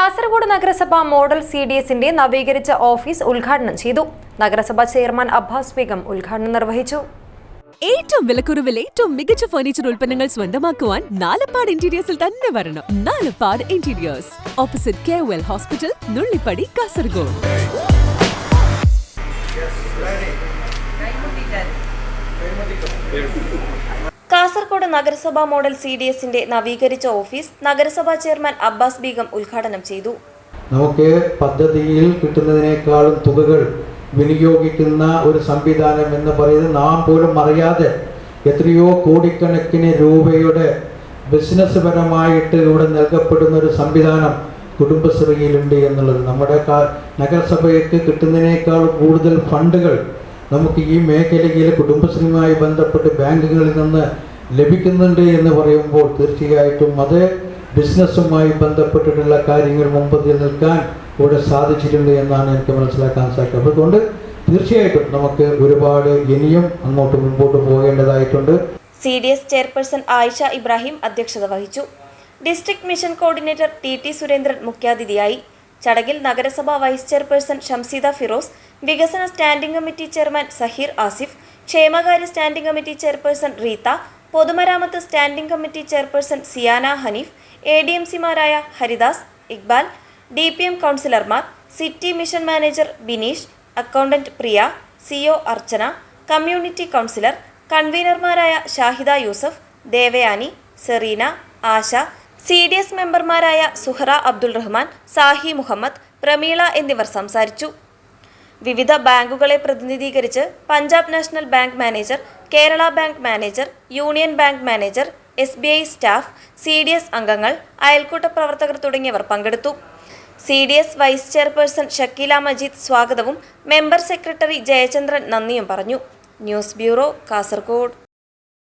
കാസർഗോഡ് നഗരസഭ model C D എസിന്റെ നവീകരിച്ച ഓഫീസ് ഉദ്ഘാടനം ചെയ്തു. നഗരസഭ ചെയർമാൻ അബ്ബാസ് ബേഗം ഉദ്ഘാടനം നിർവഹിച്ചു. ഏറ്റവും വിലക്കുറവിൽ ഏറ്റവും മികച്ച ഫർണിച്ചർ ഉൽപ്പന്നങ്ങൾ സ്വന്തമാക്കുവാൻ നാലപ്പാട് ഇന്റീരിയേഴ്സിൽ തന്നെ വരണം. Nalappad interiors. Opposite K well hospital Nullippady Kasaragod. Kasaragod നഗരസഭാ മോഡൽ സി ഡി എസിന്റെ നവീകരിച്ച ഓഫീസ് നഗരസഭാ ചെയർമാൻ അബ്ബാസ് ബീഗം ഉദ്ഘാടനം ചെയ്തു. നമുക്ക് പദ്ധതിയിൽ കിട്ടുന്നതിനേക്കാളും തുകകൾ വിനിയോഗിക്കുന്ന ഒരു സംവിധാനം എന്ന് പറയുന്നത് നാം പോലും അറിയാതെ എത്രയോ കോടിക്കണക്കിന് രൂപയുടെ ബിസിനസ് പരമായിട്ട് ഇവിടെ നൽകപ്പെടുന്ന ഒരു സംവിധാനം കുടുംബശ്രീയിലുണ്ട് എന്നുള്ളത്. നമ്മുടെ നഗരസഭയ്ക്ക് കിട്ടുന്നതിനേക്കാൾ കൂടുതൽ ഫണ്ടുകൾ നമുക്ക് ഈ മേഖലയിൽ കുടുംബശ്രീയുമായി ബന്ധപ്പെട്ട് ബാങ്കുകളിൽ നിന്ന് ലഭിക്കുന്നുണ്ട് എന്ന് പറയുമ്പോൾ തീർച്ചയായിട്ടും അത് ബിസിനസ്സുമായി ബന്ധപ്പെട്ടിട്ടുള്ള കാര്യങ്ങൾ മുമ്പതിൽ നിൽക്കാൻ ഇവിടെ സാധിച്ചിട്ടുണ്ട് എന്നാണ് എനിക്ക് മനസ്സിലാക്കാൻ സാധിക്കുന്നത് അതുകൊണ്ട് തീർച്ചയായിട്ടും നമുക്ക് ഒരുപാട് ഇനിയും അങ്ങോട്ട് മുമ്പോട്ട് പോകേണ്ടതായിട്ടുണ്ട്. C D S chairperson Ayisha Ibrahim അധ്യക്ഷത വഹിച്ചു. District mission coordinator T T Surendran മുഖ്യാതിഥിയായി. ചടങ്ങിൽ നഗരസഭാ വൈസ് ചെയർപേഴ്സൺ ഷംസീദ ഫിറോസ് വികസന standing committee chairman Saheer Asif ക്ഷേമകാര്യ സ്റ്റാൻഡിംഗ് കമ്മിറ്റി ചെയർപേഴ്സൺ റീത്ത പൊതുമരാമത്ത് standing committee chairperson Siyana Hanif A D M സിമാരായ Haridas Iqbal D P M കൗൺസിലർമാർ city mission manager Bineesh accountant Priya CO Archana community counsellor കൺവീനർമാരായ Shahida Yusuf Devayani Sereena Asha C D S മെമ്പർമാരായ സുഹറ അബ്ദുൾ റഹ്മാൻ സാഹി മുഹമ്മദ് പ്രമീള എന്നിവർ സംസാരിച്ചു. വിവിധ ബാങ്കുകളെ പ്രതിനിധീകരിച്ച് Punjab National Bank manager Kerala Bank manager Union Bank manager S B I staff C D S അംഗങ്ങൾ അയൽക്കൂട്ട പ്രവർത്തകർ തുടങ്ങിയവർ പങ്കെടുത്തു. C D S vice chairperson Shakeela Majeed സ്വാഗതവും മെമ്പർ സെക്രട്ടറി ജയചന്ദ്രൻ നന്ദിയും പറഞ്ഞു. News bureau Kasaragod.